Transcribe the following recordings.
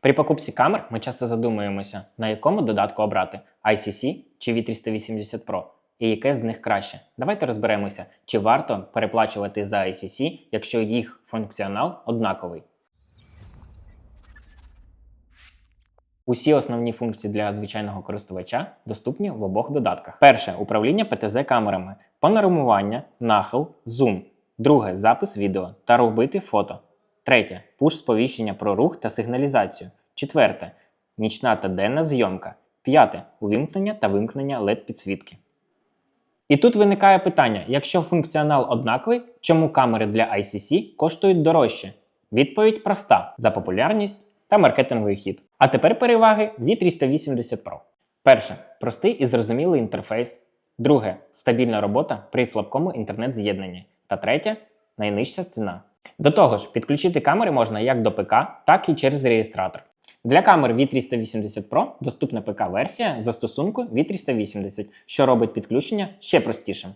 При покупці камер ми часто задумуємося, на якому додатку обрати ICC чи V380 Pro, і яке з них краще. Давайте розберемося, чи варто переплачувати за ICC, якщо їх функціонал однаковий. Усі основні функції для звичайного користувача доступні в обох додатках. Перше управління ПТЗ камерами, панорамування, нахил, зум. Друге запис відео та робити фото. Третє пуш сповіщення про рух та сигналізацію. Четверте нічна та денна зйомка. П'яте увімкнення та вимкнення LED підсвітки. І тут виникає питання: якщо функціонал однаковий, чому камери для ICC коштують дорожче? Відповідь проста: за популярність та маркетинговий хід. А тепер переваги від 380 Pro. Перше простий і зрозумілий інтерфейс. Друге стабільна робота при слабкому інтернет-з'єднанні. Та третє найнижча ціна. До того ж, підключити камери можна як до ПК, так і через реєстратор. Для камер V380 Pro доступна ПК-версія застосунку V380, що робить підключення ще простішим.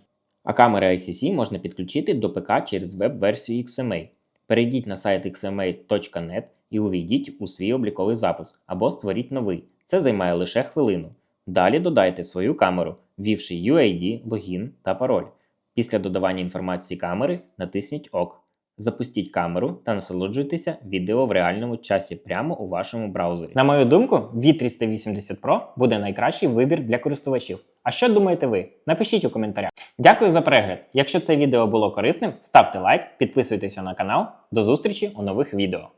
А камери ICC можна підключити до ПК через веб-версію XMA. Перейдіть на сайт xma.net і увійдіть у свій обліковий запис або створіть новий. Це займає лише хвилину. Далі додайте свою камеру, ввівши UID, логін та пароль. Після додавання інформації камери натисніть ОК. Запустіть камеру та насолоджуйтеся відео в реальному часі прямо у вашому браузері. На мою думку, V380 Pro буде найкращий вибір для користувачів. А що думаєте ви? Напишіть у коментарях. Дякую за перегляд. Якщо це відео було корисним, ставте лайк, підписуйтеся на канал. До зустрічі у нових відео.